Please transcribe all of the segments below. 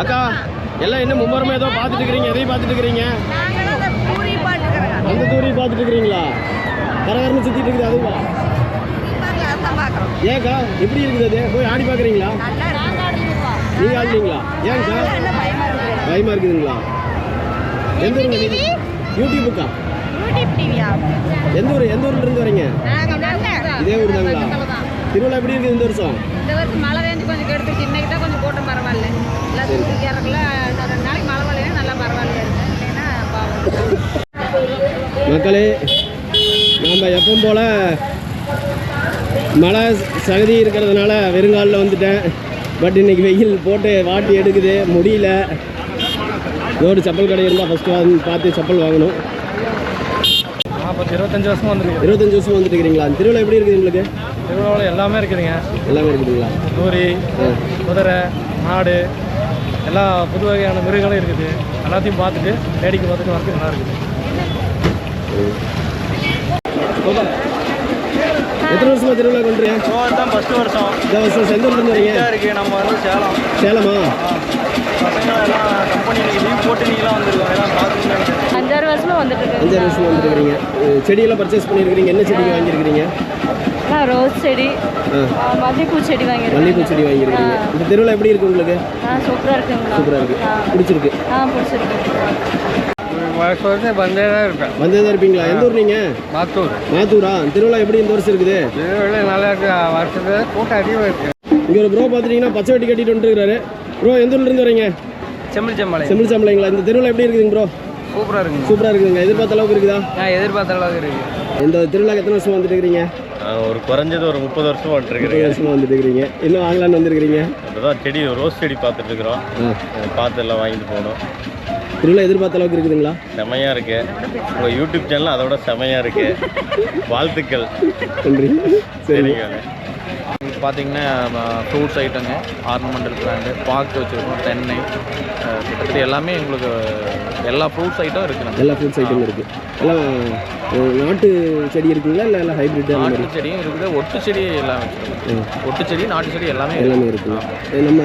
அக்கா எல்லாம் என்ன மும்மரமா ஏதோ பார்த்துட்டு இருக்கிறீங்க எதையும் பார்த்துட்டு இருக்கிறீங்க அந்த தூரி பார்த்துட்டு இருக்கிறீங்களா கரகரன்னு சுத்திட்டு இருக்குது அதுவா? ஏன்க்கா எப்படி இருக்குது அது? போய் ஆடி பார்க்குறீங்களா? நீங்க ஆடுறீங்களா என்ன பயமா இருக்குது பயமா இருக்குதுங்களா? எந்த ஊருங்க நீங்க? யூடியூப்புக்கா யூடியூப் டிவியா எந்த ஊர் எந்த ஊர்ல இருந்து வரீங்க? இதே ஊர் தாங்களா திருவிழா எப்படி இருக்குது இந்த வருஷம்? இந்த வருஷம் மழை வேண்டி கொஞ்சம் கெடுத்துச்சு. இன்னைக்கு தான் கொஞ்சம் கூட்டம் பரவாயில்ல. எல்லாம் தூக்கி இறக்கல. ரெண்டு நாளைக்கு மழை வரலைன்னா நல்லா பரவாயில்ல. இல்லைன்னா மக்களே நாம் எப்பவும் போல் மழை சகதி இருக்கிறதுனால வெறுங்காலில் வந்துட்டேன். பட் இன்னைக்கு வெயில் போட்டு வாட்டி எடுக்குது. முடியல. ரோடு செப்பல் கடை இருந்தால் ஃபஸ்ட்டு வந்து பார்த்து செப்பல் வாங்கணும். இருபத்தஞ்சு வருஷமா வந்துருக்கு இருபத்தஞ்சு வருஷம் வந்துட்டு இருக்கிறீங்களா? திருவிழா எப்படி இருக்குது உங்களுக்கு? திருவிழாவில் எல்லாமே இருக்குதுங்க. எல்லாமே இருக்குதுங்களா? தூரி குதிரை மாடு எல்லா புது வகையான மிருகங்களும் இருக்குது. எல்லாத்தையும் பார்த்துட்டு வேடிக்கை பார்த்துட்டு வரது நல்லா இருக்குது. எத்தனை வருஷமா திருவிழா கொண்டுறீங்க தான் ஃபஸ்ட்டு வருஷம். இந்த வருஷம் எந்த ஊர்ல இருந்து வரீங்க? இருக்குது நம்ம வந்து சேலம். சேலமா? பசங்க எல்லாம் கம்பெனி லீவ் போட்டு நீங்களாம் வந்துருக்கோம் எல்லாம் பார்த்துட்டு அஞ்சாறு வருஷமா வந்துட்டு அஞ்சாறு வருஷமா அஹ் செடியெல்லாம் பர்ச்சேஸ் பண்ணியிருக்கிறீங்க. என்ன செடி வாங்கியிருக்கிறீங்க? நான் ரோஸ் செடி. மல்லிகைப்பூ செடி வாங்கியிருக்கேன். மல்லிகைப்பூ செடி வாங்கியிருக்கீங்க. இந்த திருவிழா எப்படி இருக்கு உங்களுக்கு? சூப்பராக இருக்குங்களா சூப்பராக இருக்கு. பிடிச்சிருக்கு. ஆ பிடிச்சிருக்கு. வருஷம் வருஷம் வந்தே தான் இருப்பேன் வந்தே தான் இருப்பீங்களா? எந்த ஊர் நீங்க? மாத்தூர். மாத்தூரா? திருவிழா எப்படி இந்த வருஷம் இருக்குது? திருவிழா நல்லா இருக்கு. வருஷத்துல கூட்டம் அதிகமாக இருக்குது இங்க ஒரு ப்ரோ பார்த்துட்டீங்கன்னா பச்சை வெட்டி கட்டிட்டு வந்துருக்காரு ப்ரோ எந்த ஊர்ல இருந்து வரீங்க? செம்மல் செம்மலை இந்த திருவிழா எப்படி இருக்குதுங்க ப்ரோ சூப்பராக இருக்குங்க. சூப்பரா இருக்குதுங்க. எதிர்பார்த்த அளவுக்கு இருக்குதா? எதிர்பார்த்த அளவுக்கு இருக்குது இந்த திருவிழா எத்தனை வருஷமா வந்துட்டு இருக்கிறீங்க? ஒரு குறைஞ்சது ஒரு முப்பது வருஷம் முப்பது வந்துருக்குறேங்க வருஷமா வந்துட்டு இருக்கிறீங்க இன்னும் வாங்கலாம்னு வந்திருக்கிறீங்க? இப்போதான் செடி ரோஸ் செடி பார்த்துட்டு இருக்கிறோம் பார்த்து எல்லாம் வாங்கிட்டு போகணும். திருவிழா எதிர்பார்த்த அளவுக்கு இருக்குதுங்களா? செமையாக இருக்கு. உங்கள் யூடியூப் சேனல் அதோட செமையாக இருக்கு. வாழ்த்துக்கள். நன்றி. சரி. சரிங்க. பார்த்தீங்கன்னா ஃப்ரூட்ஸ் ஐட்டங்க ஆர்னமெண்டல் பிளான்ட் பாக்கு வச்சுருக்கோம் தென்னை கிட்டத்தட்ட எல்லாமே எங்களுக்கு எல்லா ஃப்ரூட்ஸ் ஐட்டம் இருக்குங்க எல்லா ஃப்ரூட்ஸ் ஐட்டம் இருக்கு. எல்லாம் நாட்டு செடி இருக்குங்களா? இல்லை எல்லாம் ஹைபிரிட் நாட்டு செடியும் இருக்குது ஒட்டு செடி எல்லாம் வச்சுருக்கோம். ஒட்டு செடி நாட்டு செடி எல்லாமே எல்லாமே இருக்குங்க அஹ், நம்ம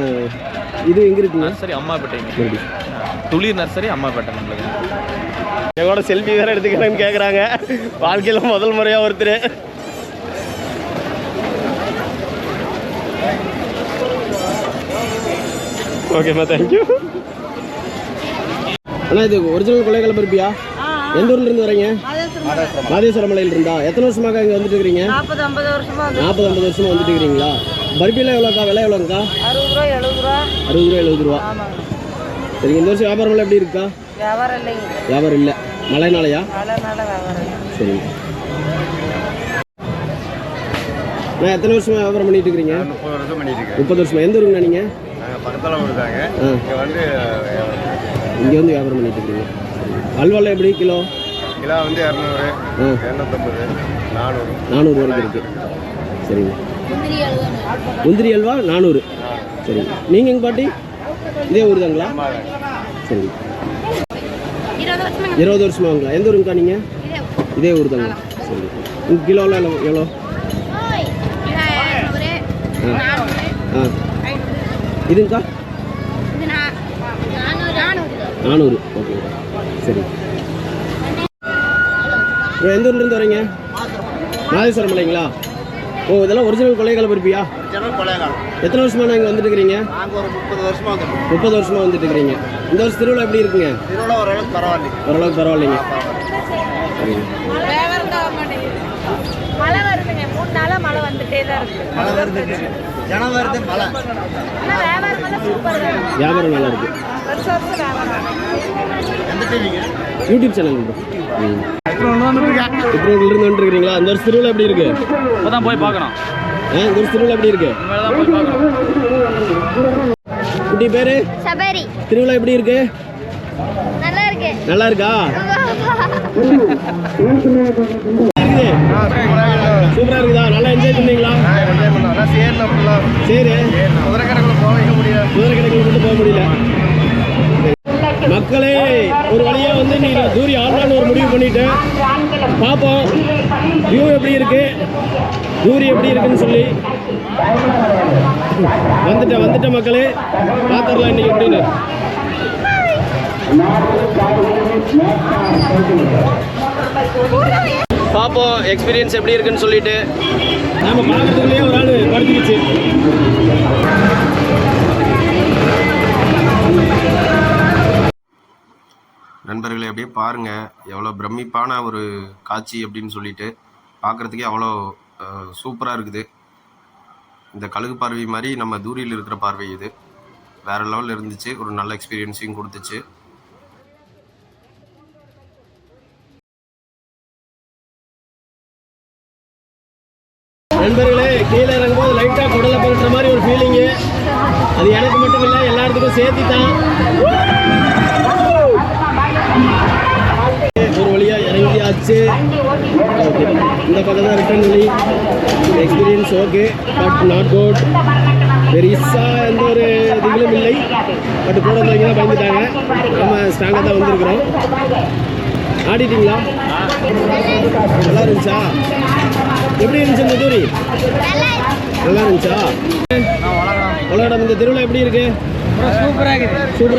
இது எங்க இருக்குங்க நர்சரி அம்மாப்பேட்டைங்க. துளிர் நர்சரி அம்மாப்பேட்டை நம்மளுக்கு. எங்களோட செல்ஃபி வேற எடுத்துக்கிறேன்னு கேட்குறாங்க வாழ்க்கையில் முதல் முறையாக ஒருத்தர். ஓகேம்மா தேங்க்யூ அண்ணா இது ஒரிஜினல் கொலைக்கலை பருப்பியா எந்த ஊர்ல இருந்து வரீங்க? மாதேஸ்வர மலையில இருந்தா. எத்தனை வருஷமாக இங்க வந்துட்டு இருக்கிறீங்க? நாற்பது ஐம்பது வருஷமா வந்து நாற்பது ஐம்பது வருஷமா வந்துட்டு இருக்கிறீங்களா? பருப்பிலாம் எவ்வளோக்கா? விலை எவ்வளோங்கக்கா அறுபது ரூபா எழுபது ரூபா. அறுபது ரூபா எழுபது ரூபா. சரிங்க இந்த வருஷம் வியாபாரம்லாம் எப்படி இருக்கா? வியாபாரம் இல்லைங்க. வியாபாரம் இல்லை. மழைனாலயா? சரிங்க நான் எத்தனை வருஷமா வியாபாரம் பண்ணிட்டு இருக்கிறீங்க? முப்பது வருஷம் பண்ணிட்டு இருக்கேன். முப்பது வருஷமா. எந்த ஊருங்க நீங்க? நாங்கள் பக்கத்தில் இருக்காங்க ஆ இங்கே வந்து இங்கே வந்து வியாபாரம் பண்ணிட்டு இருக்கிறீங்க அல்வாலாம் எப்படி கிலோ? கிலோ வந்து இரநூறு இரநூத்தம்பது நானூறு. நானூறு வரைக்கும் இருக்கு. சரிங்க. முந்திரி அல்வா நானூறு. சரிங்க நீங்கள் எங்க பாட்டி? இதே ஊர் தாங்களா சரிங்க இருபது வருஷமா இருபது வருஷமாங்களா எந்த ஊருங்கக்கா நீங்கள் இதே ஊர். தாங்களா சரிங்க உங்கள் கிலோலாம் எவ்வளோ? ஆ. இதுங்கக்கா நானூறு. ஓகே. சரி. இப்போ எந்த ஊர்லேருந்து வரீங்க மாதேஸ்வரம் மலைங்களா ஓ இதெல்லாம் ஒரிஜினல் கொலைக்கால பருப்பியா? எத்தனை வருஷமா இங்கே வந்துட்டு இருக்கிறீங்க? நாங்கள் ஒரு முப்பது வருஷமா வந்துட்டோம் முப்பது வருஷமா வந்துட்டு இருக்கிறீங்க. இந்த வருஷம் திருவிழா எப்படி இருக்குங்க? திருவிழா ஓரளவுக்கு பரவாயில்ல ஓரளவுக்கு பரவாயில்லைங்க சரிங்க வியாபாரம் தான் ஆக மாட்டேங்குது மழை நாளா மழை வந்துட்டே தான் இருக்கு. மழை வருது ஜனம் வருது மழை. வியாபாரம் எல்லாம் சூப்பர் தான் வியாபாரம் நல்லா இருக்கு. வருஷம் வருஷம் வியாபாரம் எந்த டிவிங்க யூடியூப் சேனல் இருந்து வந்துருக்கீங்களா இந்த வருஷம் திருவிழா எப்படி இருக்கு? இப்போ தான் போய் பார்க்கணும். ஆ இந்த வருஷம் திருவிழா எப்படி இருக்கு? போய் பார்க்கணும். குட்டி பேரு? சபரி. திருவிழா எப்படி இருக்கு? நல்லா இருக்கு. நல்லா இருக்கா? சூப்பரா இருக்குதா? நல்லா என்ஜாய் பண்ணீங்களா? சரி. குதிரை கணக்கில் போக வைக்க முடியாது குதிரை கடைக்குள்ள மட்டும் போக முடியல. மக்களே ஒரு வழியா வந்து நீ தூரி ஆடலான்னு ஒரு முடிவு பண்ணிட்டேன் பார்ப்போம் வியூ எப்படி இருக்கு? தூரி எப்படி இருக்குன்னு சொல்லி. வந்துட்டேன் வந்துட்டேன் மக்களே. பார்த்துடலாம் இன்னைக்கு எப்படின்னு. பார்ப்போம் எக்ஸ்பீரியன்ஸ் எப்படி இருக்குன்னு சொல்லிட்டு. நாம பார்க்கறதுக்குள்ளேயே ஒரு ஆள் படுத்துக்கிச்சு. நண்பர்களே அப்படியே பாருங்கள் எவ்வளோ பிரமிப்பான ஒரு காட்சி அப்படின்னு சொல்லிட்டு. பார்க்குறதுக்கே அவ்வளோ சூப்பராக இருக்குது. இந்த கழுகு பார்வை மாதிரி நம்ம தூரியில் இருக்கிற பார்வை இது. வேறு லெவலில் இருந்துச்சு. ஒரு நல்ல எக்ஸ்பீரியன்ஸையும் கொடுத்துச்சு. நண்பர்களே கீழே இறங்கும்போது லைட்டாக குடலை பண்ணுற மாதிரி ஒரு ஃபீலிங்கு அது எனக்கு மட்டும் இல்லை எல்லாத்துக்கும் சேர்த்து தான் ஒரு வழியாக இறங்கியாச்சு. ஆச்சு இந்த பக்கம் தான் ரிட்டர்ன் வழி experience okay but not good பெருசாக எந்த ஒரு இதுகளும் இல்லை. பட் கூட வந்தவங்க பயந்துட்டாங்க. நம்ம ஸ்ட்ராங்காக தான் வந்திருக்கிறோம். ஆடிட்டீங்களா? நல்லா இருந்துச்சா? எப்படி இருந்துச்சு இந்த தூரி? நல்லா இருந்துச்சா? உலகம் இந்த திருவிழா எப்படி இருக்கு? சூப்பராக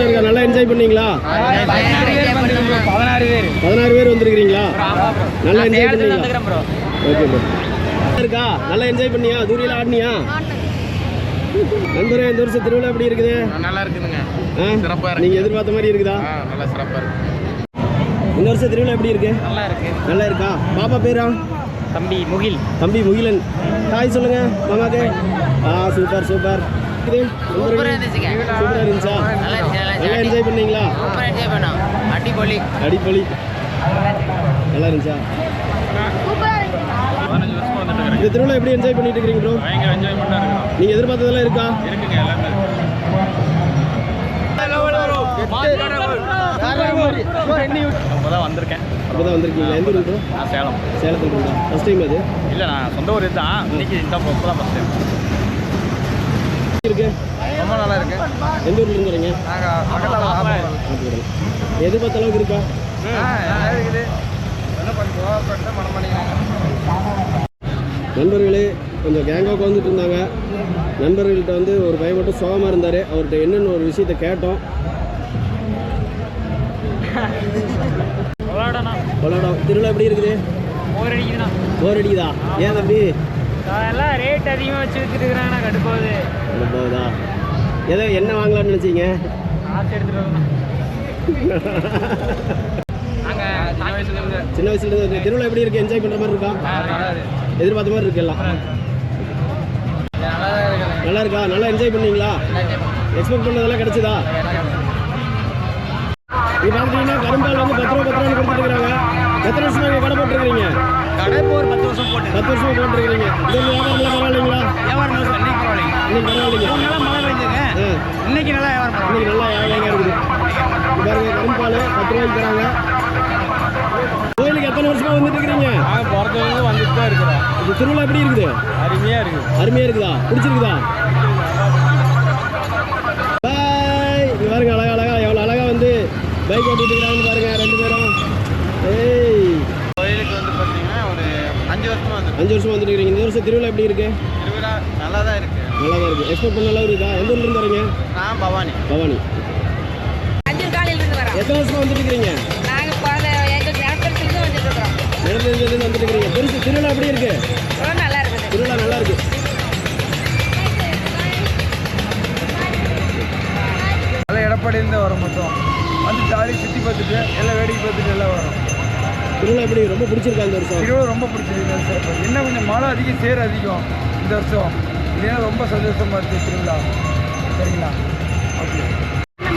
இருக்கா? நல்லா என்ஜாய் பண்ணீங்களா? பதினாறு பேர். வந்திருக்கிறீங்களா? நல்லா என்ஜாய் பண்ணீங்களா? ப்ரோ. ஓகே ப்ரோ இருக்கா? நல்லா என்ஜாய் பண்ணியா? தூரியில் ஆடினியா? நண்பரே இந்த வருஷம் திருவிழா எப்படி இருக்குது? நல்லா இருக்குதுங்க. ஆ? சிறப்பா இருக்கு. நீங்க எதிர்பார்த்த மாதிரி இருக்குதா? நல்லா சிறப்பாக இருக்கு. இந்த வருஷம் திருவிழா எப்படி இருக்கு? நல்லா இருக்கு. நல்லா இருக்கா? பாப்பா பேரா? தம்பி முகில். தம்பி முகிலன். ஹாய் சொல்லுங்க. மாமாக்கு ஆ சூப்பர் சூப்பர் இது சூப்பரா இருந்துச்சா? நல்லா என்ஜாய் பண்ணீங்களா? அடிப்பொலி அடிப்பொலி நல்லா இருந்துச்சா? இந்த திருவிழா எப்படி என்ஜாய் பண்ணிட்டு இருக்கீங்க ப்ரோ பயங்கர நீங்க எதிர்பார்த்ததெல்லாம் இருக்கா? இருக்குங்க எல்லாமே. இப்போ தான் வந்திருக்கேன். அப்பதான் வந்திருக்கீங்க. எந்த ஊர் நான் சேலம். சேலத்தில் ஃபர்ஸ்ட் டைம் அது? இல்லை நான் சொந்த ஊர் தான் இன்னைக்கு இந்த இப்போ தான் ஃபஸ்ட் டைம் இருக்கு ரொம்ப நல்லா இருக்கு. எந்த ஊர்ல இருந்து வரீங்க. எதிர்பார்த்த அளவுக்கு இருக்கா? நண்பர்களே கொஞ்சம் கேங்காக உட்காந்துட்டு இருந்தாங்க. நண்பர்கள்ட்ட வந்து ஒரு பையன் மட்டும் சோகமாக இருந்தார். அவர்கிட்ட என்னென்னு ஒரு விஷயத்த கேட்டோம். விளாடம் திருவிழா எப்படி இருக்குது? ஒரு அடிக்குதுண்ணா போர் அடிக்குதா? ஏன் தம்பி? அதெல்லாம் ரேட் அதிகமாக வச்சு வித்துட்டுருக்குறாங்கண்ணா கடுப்பாகுது? அட போகுதா ஏதோ என்ன வாங்கலாம்னு நினச்சிங்க? ஆசை எடுத்துகிட்டு சின்ன வயசுலேருந்து வந்து திருவிழா எப்படி இருக்குது என்ஜாய் பண்ணுற மாதிரி இருக்கா? எதிர்பார்த்த மாதிரி இருக்கு எல்லாம். நல்லா இருக்கா நல்லா என்ஜாய் பண்ணீங்களா? எக்ஸ்பெக்ட் பண்ணதெல்லாம் கிடைச்சதா? இப்போ பார்த்துட்டீங்கன்னா கரும்பால் வந்து பத்து ரூபா பத்து ரூபான்னு கொடுத்துட்டு இருக்காங்க எத்தனை வருஷமா கடை போட்டுருக்கீங்க கடை இப்போ ஒரு பத்து வருஷம் போட்டு. பத்து வருஷமா போட்டுருக்கீங்க இந்த வியாபாரம்லாம் பரவாயில்லைங்களா? வியாபாரம் இன்னைக்கு பரவாயில்லைங்க. இன்னைக்கு பரவாயில்லைங்க. நல்லா மழை பெஞ்சுங்க. ஆ. இன்னைக்கு நல்லா வியாபாரம் இன்னைக்கு நல்லா வியாபாரம் இருக்குது. பாருங்க கரும்பால் பத்து ரூபாய்க்கு தராங்க. கோயிலுக்கு எத்தனை வருஷமா வந்துட்டு இருக்கிறீங்க? பிறந்தவங்க வந்துட்டு தான் இருக்கிறோம். இந்த திருவிழா எப்படி இருக்குது? அருமையாக இருக்குது. அருமையா இருக்குதா? பிடிச்சிருக்குதா? பாய். பாருங்க அழகா அழகா எவ்வளோ அழகா வந்து பைக் ஓட்டிட்டு இருக்காங்கன்னு பாருங்க ரெண்டு பேரும். ஏய் கோயிலுக்கு வந்து பார்த்தீங்கன்னா ஒரு அஞ்சு வருஷமா வந்து அஞ்சு வருஷமா வந்துட்டு இருக்கீங்க இந்த வருஷம் திருவிழா எப்படி இருக்கு? திருவிழா நல்லா தான் இருக்கு. நல்லா தான் இருக்கு. எக்ஸ்போர்ட் பண்ண அளவு இருக்கா? எந்த ஊர்ல இருந்து வரீங்க? நான் பவானி. பவானி. அஞ்சு காலையில இருந்து வரோம். எத்தனை வருஷமா வந்துட்டு இருக்கிறீங்க நாங்கள் பிறந்த எங்கள் நேரத்துலேருந்து வந்துட்டு இருக்கிறோம் நேரத்துல வந்துட்டு இருக்கிறீங்க பெருசு திருவிழா எப்படி இருக்கு? ரொம்ப நல்லா இருக்குது திருவிழா நல்லா இருக்கு. நல்லா எடப்பாடியிலேருந்து வரோம் மொத்தம். வந்து ஜாலி சுற்றி பார்த்துட்டு எல்லாம் வேடிக்கை பார்த்துட்டு எல்லாம் வரோம். திருவிழா எப்படி? ரொம்ப பிடிச்சிருக்கா இந்த வருஷம்? திருவிழா ரொம்ப பிடிச்சிருக்கு இந்த வருஷம். என்ன கொஞ்சம் மழை அதிகம் சேர் அதிகம் இந்த வருஷம். இதே ரொம்ப சந்தோஷமா இருக்கு திருவிழா. சரிங்களா? ஓகே.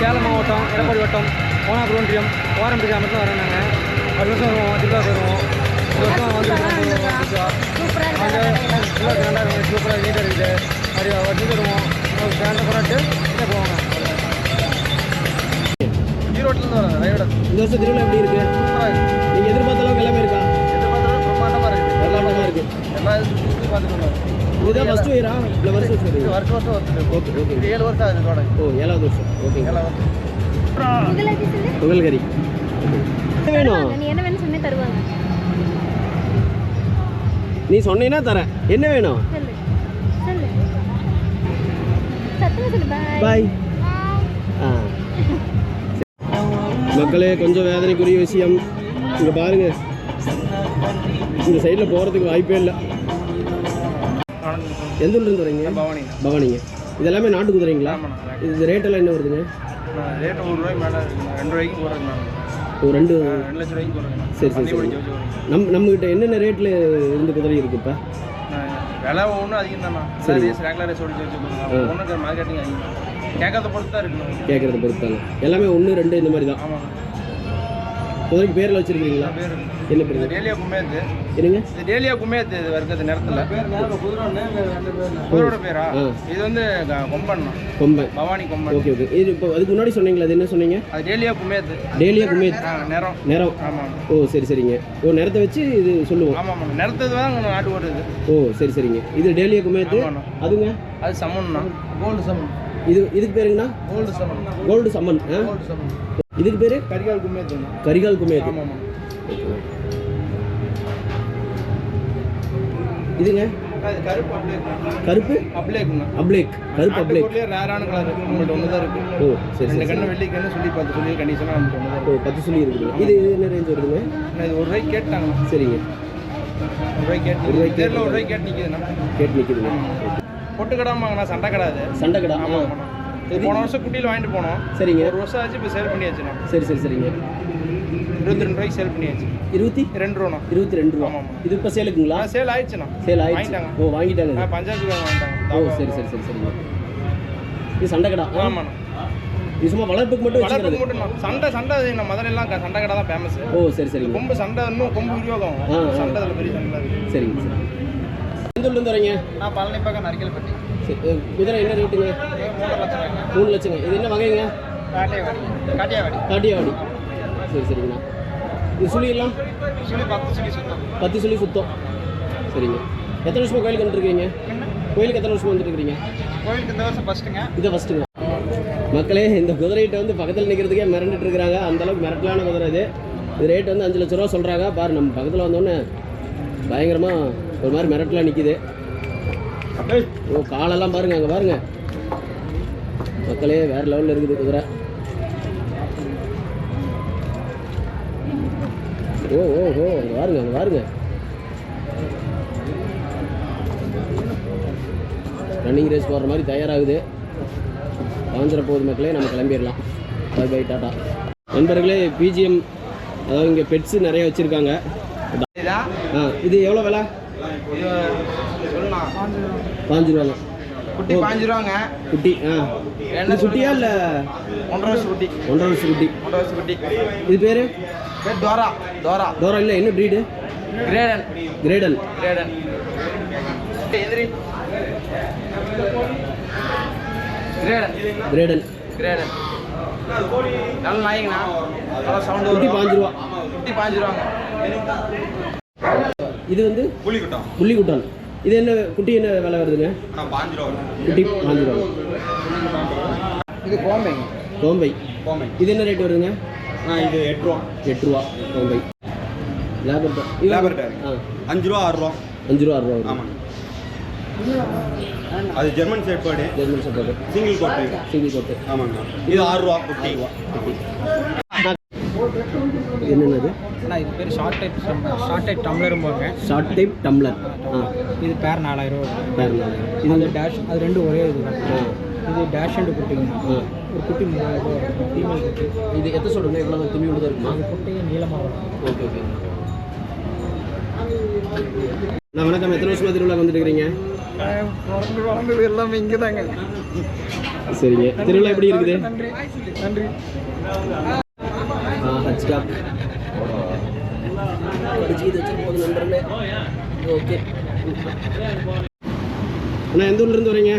சேலம் மாவட்டம் எடப்பாடி வட்டம் ஓனாபுரம் ஒன்றியம் ஓரம்பட்டி கிராமத்தில் வரோம் நாங்கள் ஒரு வருஷம் வருவோம் திருவிழா வருவோம் வருஷம் வந்து ஃபுல்லாக கிராண்டாக இருக்கும் சூப்பராக நீட்டாக இருக்குது. அப்படி வருஷம் வருவோம் கிராண்டாக கொண்டாட்டு இங்கே போவாங்க ஈரோட்டிலேருந்து வரோம் ரயிலோட இந்த வருஷம் திருவிழா எப்படி இருக்கு? சூப்பராக இருக்கு. நீங்க எதிர்பார்த்த அளவுக்கு எல்லாமே இருக்கா. இருக்குது எல்லா சுற்றி இதுதான் இயரா இல்லை வருஷம் வருஷம் வருஷம் வருஷம் வருது ஓகே ஓகே இது ஏழு வருஷம் ஆகுது தொடங்கி. ஓ ஏழாவது வருஷம். ஓகேங்க ஏழாவது வருஷம். இதுல எப்படி சொல்லு பொங்கல் கறி என்ன வேணும்? நீ என்ன வேணும் சொன்னே தருவாங்க. நீ சொன்னீங்கன்னா தரேன். என்ன வேணும்? பாய் மக்களே கொஞ்சம் வேதனைக்குரிய விஷயம். இங்கே பாருங்க. இந்த சைடில் போகிறதுக்கு வாய்ப்பே இல்லை. எந்த ஊர்லேருந்து வரீங்க? பவானி பவானிங்க. இது எல்லாமே நாட்டு குதிரைங்களா இது ரேட்டெல்லாம் என்ன வருதுங்க? ரேட் ஒரு ரூபாய்க்கு மேலே ரெண்டு ரூபாய்க்கு போகிறதுங்க ஒரு ரெண்டு ரெண்டு லட்ச ரூபாய்க்கு போகிறதுங்க சரி சரி சரி. நம் நம்மகிட்ட என்னென்ன ரேட்டில் இருந்து குதிரை இருக்கு இப்போ? விலை ஒன்றும் அதிகம் தானே சரி. ரேஸ் ரெகுலர் ரேஸ் ஓடிச்சு ஒன்றுக்கு மார்க்கெட்டிங் அதிகம். தான் கேட்கறத பொறுத்து தான் இருக்கணும். கேட்குறத பொறுத்தாங்க எல்லாமே ஒன்று ரெண்டு இந்த மாதிரி தான். ஆமாம் குதிரைக்கு பேரில் வச்சுருக்கீங்களா? பேர் என்ன? பேர்? டேலியா கும்மேத்து என்னங்க? இது டேலியா கும்மேத்து இது வர்க்கத்து நேரத்தில். குதிரோட பேரா. இது வந்து கொம்பன். கொம்பன். பவானி கொம்பன். Okay okay. இது இப்போ அதுக்கு முன்னாடி சொன்னீங்களா அது என்ன சொன்னீங்க? அது டேலியா கும்மேத்து டெய்லியா குமேத் ஆ, நிறம். நிறம். ஆமாம் ஓ சரி சரிங்க. ஓ நிறத்தை வச்சு இது சொல்லுவோம். ஆமாம் ஆமாம் நிறத்தது தான் நாட்டு ஓடுது ஓ சரி சரிங்க. இது டெய்லியா குமேத்து. அதுங்க? அது சமன்னா கோல்டு சமன். இது இதுக்கு பேருங்கண்ணா? கோல்டு சமன். கோல்டு சம்மன் ஆ? கோல்டு சமன். இதுக்கு பேர் கரிகால் கும்மேத்து கரிகால் குமேத். ஆமாம் ஆமாம் இதுங்க? கருப்பு இருக்குங்க அப்ளேக். கருப்பு அப்ளேக். ரேரான கலர். நம்மள்ட்ட ஒன்று தான் இருக்கு. ஓ சரி ரெண்டு சரி. கண்ணு வெள்ளி கண்ணு சொல்லி பார்த்து சொல்லி கண்டிஷனாக நம்மள்ட்ட ஒன்று தான் ஓ பத்து சொல்லி இருக்குதுங்க இது இது என்ன ரேஞ்ச் வருதுங்க? இருக்கு இது ஒரு ரூபாய்க்கு கேட்டாங்க. சரிங்க. ஒரு ரூபாய்க்கு கேட்டு ஒரு ரூபாய்க்கு தேரில் ஒரு ரூபாய்க்கு கேட்டு நிற்குதுண்ணா கேட்டு நிற்குதுங்க பொட்டு கடாமாங்கண்ணா சண்டை கடாது சண்டை கடை ஆ இது போன வருஷம் குட்டியில் வாங்கிட்டு போனோம். சரிங்க. ஒரு வருஷம் ஆச்சு இப்போ சேல் பண்ணியாச்சுண்ணா. சரி சரி சரிங்க. இருபத்தி ரெண்டு ரூபாய்க்கு சேல் பண்ணியாச்சு. இருபத்தி? ரெண்டு ரூபாண்ணா. இருபத்தி ரெண்டு ரூபா. இது இப்போ சேலுக்குங்களா? சேல் ஆயிடுச்சுண்ணா. சேல் ஆயிடுச்சு. ஓ வாங்கிட்டாங்க. பஞ்சாயத்துக்கு வாங்கிட்டாங்க. ஓ சரி சரி சரி சரிங்க. இது சண்டை கடை? ஆமாண்ணா. இது சும்மா வளர்ப்புக்கு மட்டும் வளர்ப்புக்கு மட்டும் சண்டை சண்டை நம்ம மதுரையெல்லாம் க- சண்டை கடை தான் ஃபேமஸ் ஓ சரி சரிங்க. கொம்பு சண்டை இன்னும் கொம்பு விரிவாகம். சண்டை அதில் பெரிய சண்டை சரிங்க சரி எந்த ஊர்லேருந்து வரீங்க? நான் பழனி பக்கம் நரிக்கல்பட்டி சரி, குதிரை என்ன ரேட்டுங்க மூணு லட்சங்க. இது என்ன வகைங்க? காட்டியாவாடி. சரி சரிங்கண்ணா. இது சுழியெல்லாம்? பத்து சொல்லி சுத்தம். பத்து சுழி சுத்தம். சரிங்க. எத்தனை வருஷமா கோயிலுக்கு வந்துருக்கீங்க கோயிலுக்கு எத்தனை வருஷமா வந்துட்டு இருக்கிறீங்க கோயிலுக்கு இந்த வருஷம் ஃபஸ்ட்டுங்க இதை ஃபஸ்ட்டுங்க மக்களே இந்த குதிரைகிட்ட வந்து பக்கத்தில் நிற்கிறதுக்கே மிரண்டுட்டு இருக்கிறாங்க அந்த அளவுக்கு மிரட்டலான குதிரை இது. இது ரேட் வந்து அஞ்சு லட்ச ரூபா சொல்கிறாங்க பாரு நம்ம பக்கத்தில் வந்தோடனே பயங்கரமாக ஒரு மாதிரி மிரட்டலாக நிற்கிது ஓ காலெல்லாம் பாருங்க அங்கே பாருங்க. மக்களே வேறு லெவலில் இருக்குது குதிரை. ஓ ஓ ஓ அங்கே பாருங்க அங்கே பாருங்க. ரன்னிங் ரேஸ் போடுற மாதிரி தயாராகுது. பாஞ்சிர போகுது மக்களே. நம்ம கிளம்பிடலாம். பை பை டாட்டா நண்பர்களே பிஜிஎம் அதாவது இங்கே பெட்ஸு நிறைய வச்சுருக்காங்க. இதா? ஆ இது எவ்வளோ விலை? பாஞ்சு ரூபாங்க குட்டி பாஞ்சு ரூபாங்க குட்டி ஆ. என்ன குட்டியா இல்லை? ஒன்றரை வருஷம் குட்டி. ஒன்றரை வருஷம் குட்டி. ஒன்றரை வருஷம் குட்டி. இது பேர்? பேர் தோரா. தோரா. தோரம் இல்லை என்ன breed great Dane great Dane great Dane எதிரி great Dane great Dane great Dane நல்ல நாய்ங்கண்ணா. நல்லா சவுண்டு குட்டி பாஞ்சு ரூபா குட்டி பாஞ்சு ரூபாங்க இது வந்து புளிக்கட்டம் புள்ளிக்குட்டான் இது என்ன குட்டி என்ன விலை வருதுங்க? குட்டி பாஞ்சு ரூபா இது கோம்பைங்க கோம்பை. கோமை இது என்ன ரேட் வருதுங்க? ஆ இது எட்டு ரூபா எட்டு ரூபா கோம்பை. லேபர் தான் லேபர் டாக். ஆ. அஞ்சு ரூபா ஆறு ரூபா அஞ்சு ரூபா ஆறு ரூபா ஆமாங்க. அது German shepherd. German support single coat. Single coat. ஆமாங்க. இது ஆறு ரூபா குட்டி என்னென்னது? அண்ணா இது பேர் ஷார்ட் டைப் ஷார்ட் டைப் டம்ளரும்பாங்க ஷார்ட் டைப் டம்ளர் ஆ இது பேர் நாலாயிரம் ரூபா வேறு நாள் இது இது டேஷ் அது ரெண்டும் ஒரே ஆ. இது டேஷ் அண்ட் குட்டிங்க. ஒரு குட்டி மூவாயிரம் ரூபா ஃபீமேல் குட்டி. இது எத்த சொல்லுங்க? இவ்வளோ துணி உள்ளதாக இருக்குமா? அது குட்டியே நீளமாக வரும். Okay okay. நான் வணக்கம். எத்தனை வருஷமா திருவிழா வந்துட்டு இருக்கிறீங்க பிறந்து வளர்ந்தது எல்லாமே இங்கே தாங்க சரிங்க. திருவிழா எப்படி இருக்குது? நன்றி. நன்றி. ஹச்டாப் படிச்சுக்கிட்டு வச்சு போகுது நண்பர்களே. ஓகே. அண்ணா எந்த ஊர்லேருந்து வரீங்க?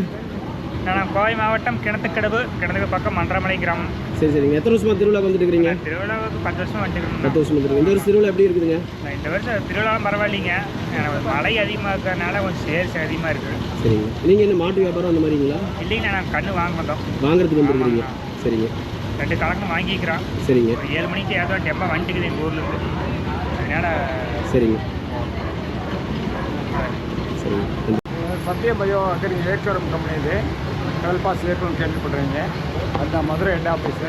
நான் கோவை மாவட்டம் கிணத்துக்கடவு கிணத்துக்கு பக்கம் மன்றமலை கிராமம். சரி சரிங்க. எத்தனை வருஷமா திருவிழா வந்துட்டு இருக்கிறீங்க திருவிழாவுக்கு பத்து வருஷம் வந்துருக்கோம் பத்து வருஷம் வந்துருக்கு இந்த வருஷம் திருவிழா எப்படி இருக்குதுங்க? இந்த வருஷம் திருவிழாவும் பரவாயில்லைங்க. மழை அதிகமாக இருக்கிறதுனால கொஞ்சம் சேல்ஸ் அதிகமாக இருக்குது சரிங்க. நீங்கள் என்ன மாட்டு வியாபாரம் அந்த மாதிரிங்களா? இல்லைங்க நான் கண்ணு வாங்க வந்தோம் வாங்குறதுக்கு வந்துருக்கிறீங்க சரிங்க. ரெண்டு கலக்கும் வாங்கிக்கிறோம். சரிங்க. ஏழு மணிக்கு ஏதோ டெம்பா வந்துட்டுக்குது எங்கள் ஊரில் சரிங்க சரிங்க சத்ய பயோ அக்ரி ஏக்கரம் கம்பெனி இது. கடல் பாஸ் ஏக்கரம் கேள்விப்படுறீங்க அதுதான் Madurai head office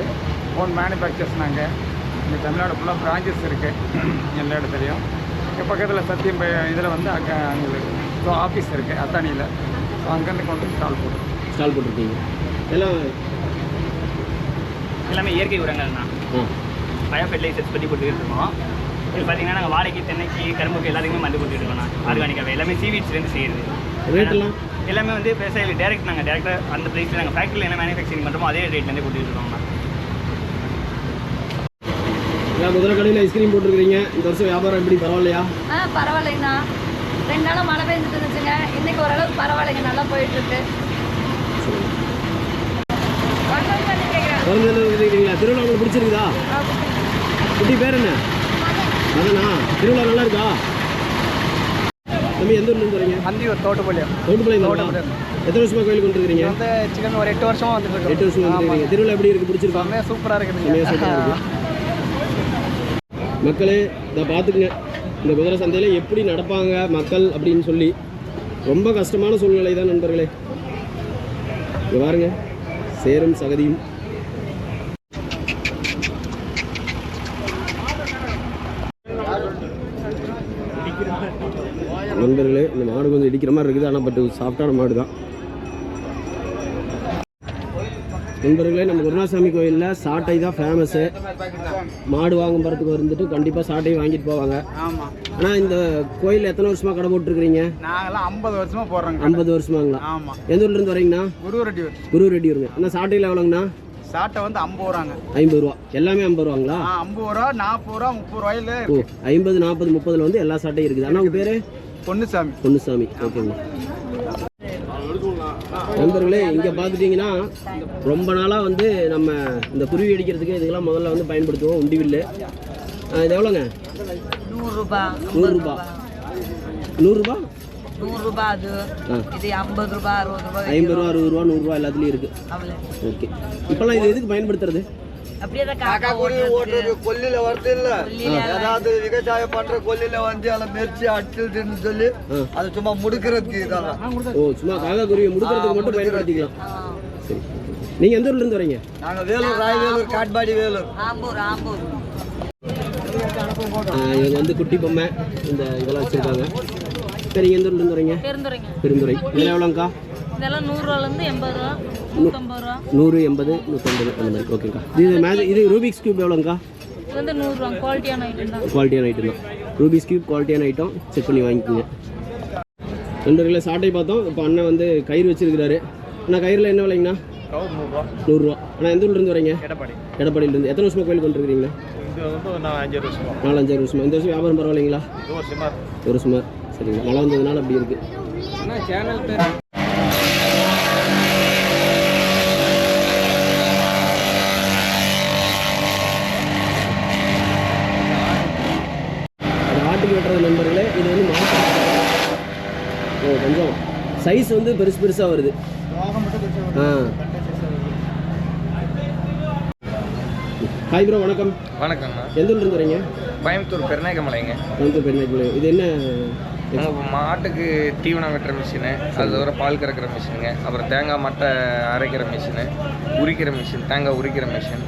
own manufacturers நாங்கள் இங்கே தமிழ்நாடு ஃபுல்லாக பிரான்ச்சஸ் இருக்குது எல்லா இடத்துலையும் இங்கே பக்கத்தில் சத்தியம் பய இதில் வந்து அங்கே அங்கே ஆஃபீஸ் இருக்குது அத்தானியில் அங்கேருந்து கொண்டு ஸ்டால் போடுறோம். ஸ்டால் போட்டிருக்கீங்க. எல்லாம் எல்லாமே இயற்கை உரங்கள் தான். பயோ ஃபெர்டிலைசர்ஸ் பற்றி கொடுத்துட்டு இருக்கோம். இது பார்த்தீங்கன்னா நாங்கள் வாழைக்கு தென்னைக்கு கரும்புக்கு எல்லாத்துக்குமே மருந்து கொடுத்துட்டு இருக்கோம் ஆர்கானிக்காகவே எல்லாமே சீவீட்ஸ்லேருந்து செய்யுது. ரேட்டெல்லாம் எல்லாமே? வந்து விவசாயிகள் டேரக்ட் நாங்கள் டேரெக்டாக அந்த ப்ரைஸில் நாங்கள் ஃபேக்ட்ரியில் என்ன மேனுஃபேக்சரிங் பண்ணுறோமோ அதே ரேட்லேருந்து கொடுத்துட்டு இருக்கோம் எல்லாம் முதல்ல கடையில் ஐஸ்கிரீம் போட்டிருக்கிறீங்க. இந்த வருஷம் வியாபாரம் எப்படி? பரவாயில்லையா? ஆ பரவாயில்லைங்கண்ணா. ரெண்டு நாளாக மழை பெஞ்சிட்டு இருந்துச்சுங்க. இன்னைக்கு ஓரளவுக்கு பரவாயில்லைங்க. நல்லா போயிட்டு இருக்கு உங்களுக்கு பிடிச்சிருக்குதா? குட்டி பேர் என்ன? மதனா திருவிழா நல்லா இருக்கா? தம்பி எந்த ஊர்லேருந்து வரீங்க? அந்தியூர் தோட்டுப்பாளையம் தானா? எத்தனை வருஷமா கோயில் கொண்டு இருக்கிறீங்க வந்து சிக்கன் ஒரு எட்டு வருஷமாக வந்துட்டு எட்டு வருஷமா வந்துருக்கீங்க திருவிழா எப்படி இருக்கு? பிடிச்சிருக்கா? செம்மையாக சூப்பராக இருக்குது மக்களே இதை பார்த்துக்குங்க. இந்த குதிரை சந்தையில் எப்படி நடப்பாங்க மக்கள் அப்படின்னு சொல்லி ரொம்ப கஷ்டமான சூழ்நிலை தான் நண்பர்களே. இங்க பாருங்க. சேரும் சகதியும். நண்பர்களே இந்த மாடு கொஞ்சம் இடிக்கிற மாதிரி இருக்குது. ஆனால் பட் சாஃப்டான மாடு தான். நண்பர்களே நம்ம குருநாசாமி கோயிலில் சாட்டை தான் ஃபேமஸ்ஸு மாடு வாங்கும் போகிறதுக்கு வந்துட்டு கண்டிப்பாக சாட்டை வாங்கிட்டு போவாங்க. ஆமாம் ஆனால் இந்த கோயில் எத்தனை வருஷமாக கடை போட்டுருக்கிறீங்க? நாங்களாம் ஐம்பது வருஷமாக போடுறோங்க ஐம்பது வருஷமாங்களா? ஆமாம் எந்த ஊர்லேருந்து வரீங்கண்ணா? குரு ரெட்டி குரு ரெட்டி வருங்க அண்ணா சாட்டையில் எவ்வளோங்கண்ணா? சாட்டை வந்து ஐம்பது ரூபாங்க. ஐம்பது ரூபா. எல்லாமே ஐம்பது ரூபாங்களா? ஐம்பது ரூபா நாற்பது ரூபா முப்பது ரூபாயில ஐம்பது நாற்பது முப்பதில் வந்து எல்லா சாட்டையும் இருக்குது. அண்ணா உங்கள் பேர்? பொன்னுசாமி. பொன்னுசாமி. ஓகேங்க நண்பர்களே இங்கே பார்த்துட்டிங்கன்னா ரொம்ப நாளாக வந்து நம்ம இந்த குருவி அடிக்கிறதுக்கு இதுக்கெல்லாம் முதல்ல வந்து பயன்படுத்துவோம் உண்டிவில்லு. இது எவ்வளோங்க? நூறுரூபா நூறுரூபா. நூறுரூபா? நூறுரூபா அது. இது ஐம்பது ரூபா அறுபது ரூபா ஐம்பது ரூபா அறுபது ரூபா நூறுரூவா எல்லாத்துலேயும் இருக்குது ஓகே. இப்போல்லாம் இது எதுக்கு பயன்படுத்துறது? அப்படியே தான் காக்கா குருவி ஓட்டுறது கொல்லில வருது இல்ல. ஏதாவது விவசாயம் பண்ற கொல்லில வந்து அதில் மெரிச்சு அடிச்சுன்னு சொல்லி. அது சும்மா முடுக்கிறதுக்கு இதெல்லாம். சும்மா காக்கா குருவியை முடுக்கிறதுக்கு மட்டும் பயன்படுத்திக்கலாம். சரி. நீங்கள் எந்த ஊர்லேருந்து வரீங்க? நாங்க வேலூர் ராயவேலூர் காட்பாடி வேலூர். ஆம்பூர் ஆம்பூர் ஆ, இவங்க வந்து குட்டி பொம்மை இந்த இதெல்லாம் வச்சுருக்காங்க. சரி நீங்கள் எந்த ஊர்லேருந்து வரீங்க? பெருந்துறைங்க. பெருந்துறை. இதெல்லாம் எவ்வளோங்க்கா இதெல்லாம் நூறுரூவாலேருந்து எண்பது ரூபா நூற்றம்பது ரூபா. நூறு எண்பது நூற்றம்பது அந்த மாதிரி. ஓகேங்க்கா இது மேஜிக் இது ரூபிக்ஸ் கியூப் எவ்வளோங்க்கா இது வந்து நூறுரூவா குவாலிட்டியான ஐட்டம் தான். குவாலிட்டியான ஐட்டம் தான். ரூபிக்ஸ் கியூப் குவாலிட்டியான ஐட்டம் செக் பண்ணி வாங்கிக்கோங்க. நண்பர்களே சாட்டை பார்த்தோம். இப்போ அண்ணன் வந்து கயிறு வச்சிருக்கிறாரு. அண்ணா கயிறில் என்ன விலைங்கண்ணா? நூறுரூவா. அண்ணா எந்த ஊர்லேருந்து வரீங்க? எடப்பாடி. எடப்பாடியிலேருந்து. எத்தனை வருஷமா கோயில் கொண்டு இருக்கிறீங்களா இது வந்து நான் அஞ்சு வருஷமா. நாலு அஞ்சாறு வருஷமா. இந்த வருஷம் வியாபாரம் பரவாயில்லைங்களா? ஒரு வருஷமா சரிங்க. மழை வந்ததுனால அப்படி இருக்கு சேனல் பேர் அது ஆட்டுக்கு வெட்டுறது நண்பர்களே இது வந்து மாட்டு ஓ கொஞ்சம் சைஸ் வந்து பெருசு பெருசாக வருது. ஆ. ஹாய் ப்ரோ வணக்கம். வணக்கங்கண்ணா எந்த ஊர்லேருந்து வரீங்க? கோயம்புத்தூர் பெருநாயக்கமலைங்க கோயம்புத்தூர் பெருநாய்க்குள்ள இது என்ன? மாட்டுக்கு தீவனம் வெட்டுற மிஷினு அது தவிர பால் கறக்கிற மிஷினுங்க அப்புறம் தேங்காய் மட்டை அரைக்கிற மிஷினு உரிக்கிற மிஷின் தேங்காய் உரிக்கிற மிஷின்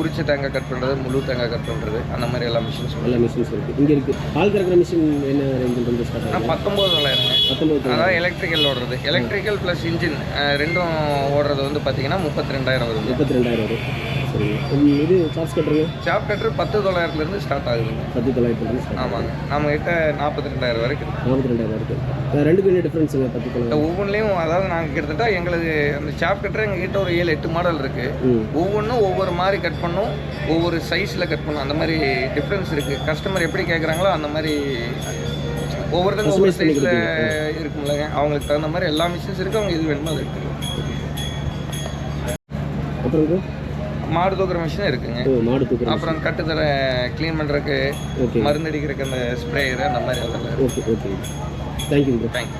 உரிச்ச தேங்காய் கட் பண்ணுறது முழு தேங்காய் கட் பண்ணுறது அந்த மாதிரி எல்லா மிஷின்ஸ் எல்லா மிஷின்ஸ் இருக்குது இங்கே இருக்குது பால் கறக்கிற மிஷின் என்ன ரேஞ்சில் இருந்து ஸ்டார்ட் ஆகுது? பத்தொம்போது தொள்ளாயிரங்க பத்தொம்பது எலக்ட்ரிக்கல் ஓடுறது. எலக்ட்ரிக்கல் ப்ளஸ் இன்ஜின் ரெண்டும் ஓடுறது வந்து பார்த்தீங்கன்னா முப்பத்தி ரெண்டாயிரம் வருது. முப்பத்தி ரெண்டாயிரம் வரும் சரிங்க உம், இது சார்ஜ் கட்டுறங்க சாப் கட்டர் பத்து தொள்ளாயிரத்துலேருந்து ஸ்டார்ட் ஆகுதுங்க. பத்து தொள்ளாயிரத்துலேருந்து ஆமாங்க. நம்மகிட்ட நாற்பத்தி ரெண்டாயிரம் வரைக்கும். நாற்பத்தி ரெண்டாயிரம் இருக்குது ரெண்டுக்கும் என்ன டிஃப்ரென்ஸுங்க பத்து தொள்ளாயிரம்? ஒவ்வொன்றிலையும் அதாவது நாங்கள் கிட்டத்தட்ட எங்களுக்கு அந்த சாப் கட்டர் எங்ககிட்ட ஒரு ஏழு எட்டு மாடல் இருக்குது ஒவ்வொன்றும் ஒவ்வொரு மாதிரி கட் பண்ணும். ஒவ்வொரு சைஸில் கட் பண்ணும். அந்த மாதிரி டிஃப்ரென்ஸ் இருக்குது கஸ்டமர் எப்படி கேட்குறாங்களோ அந்த மாதிரி ஒவ்வொருத்தங்க ஒவ்வொரு சைஸில். இருக்கும்லங்க. அவங்களுக்கு தகுந்த மாதிரி எல்லா மிஷின்ஸ் இருக்குது அவங்க எது வேணுமோ அது இருக்குது? மாடு தூக்குற மிஷினும் இருக்குங்க. மாடு தூக்குறோம் அப்புறம் கட்டுத்தர க்ளீன் பண்ணுறதுக்கு மருந்து அடிக்கிறதுக்கு அந்த ஸ்ப்ரேயர் அந்த மாதிரி அதெல்லாம் okay okay. Thank you bro thank you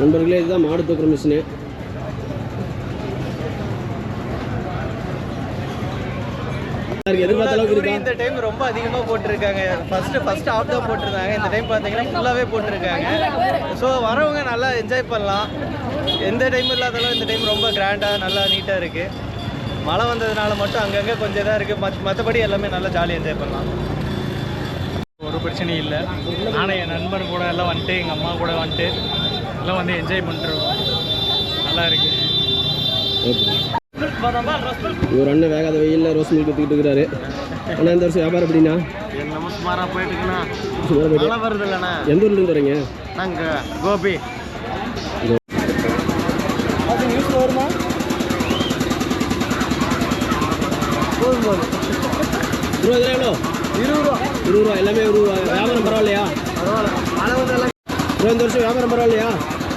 நண்பர்களே இதுதான் மாடு தூக்குற மிஷினு எதிர்பார்த்த அளவுக்கு இருக்கா? இந்த டைம் ரொம்ப அதிகமாக போட்டிருக்காங்க. ஃபர்ஸ்ட் ஃபர்ஸ்ட் ஆஃப் தான் போட்டிருந்தாங்க. இந்த டைம் பார்த்தீங்கன்னா ஃபுல்லாகவே போட்டிருக்காங்க. ஸோ வரவங்க நல்லா என்ஜாய் பண்ணலாம். எந்த டைம் இல்லாதாலும் இந்த டைம் ரொம்ப கிராண்டாக நல்லா நீட்டாக இருக்குது மழை வந்ததுனால மட்டும் அங்கங்கே கொஞ்சம் இதாக இருக்குது. மத் மற்றபடி எல்லாமே நல்லா ஜாலியாக என்ஜாய் பண்ணலாம். ஒரு பிரச்சனையும் இல்லை. நானும் என் நண்பன் கூட எல்லாம் வந்துட்டு எங்கள் அம்மா கூட வந்துட்டு எல்லாம் வந்து என்ஜாய் பண்ணிட்டுருக்கோம் நல்லா இருக்குது இவர் அண்ணன் வேகாத வெயிலில் ரோஸ் மில்க் வித்துக்கிட்டு இருக்கிறாரு. அண்ணா இந்த வருஷம் வியாபாரம் எப்படின்னா நம்ம சுமாராக போயிட்டுக்குண்ணா சுமாரா போயிட்டு மழை வருது இல்லைண்ணா. எந்த ஊர்ல இருந்து வரீங்க? நாங்கள் கோபி. அது நியூஸில் வருமா போதும் இருபது ரூபா எவ்வளோ? இருபது ரூபா. இருபது ரூபா எல்லாமே இருபது ரூபா. வியாபாரம் பரவாயில்லையா? மழை வந்தாலும் ப்ரோ இந்த வருஷம் வியாபாரம் பரவாயில்லையா?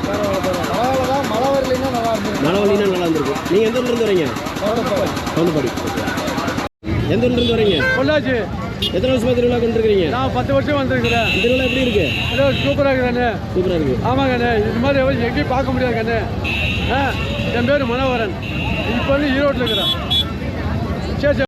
மழை வரலைன்னா நல்லா இருந்துச்சு மழை வழினா நல்லா இருந்திருக்கும். நீங்கள் எந்த ஊர்ல இருந்து வரீங்க? சவுந்தபாடி எந்த ஊர்ல இருந்து வரீங்க? பொள்ளாச்சி. எத்தனை வருஷமா திருவிழா கொண்டு இருக்கிறீங்க நான் பத்து வருஷம் வந்திருக்கிறேன். திருவிழா எப்படி இருக்கு? சூப்பராக இருக்குதானே சூப்பரா இருக்கு ஆமாங்க அண்ணே இது மாதிரி எங்கேயும் பார்க்க முடியாது கண்ணு. ஆ என் பேர் மனோகரன். இப்போ வந்து ஈரோட்டில் இருக்கிறேன். சரி சரி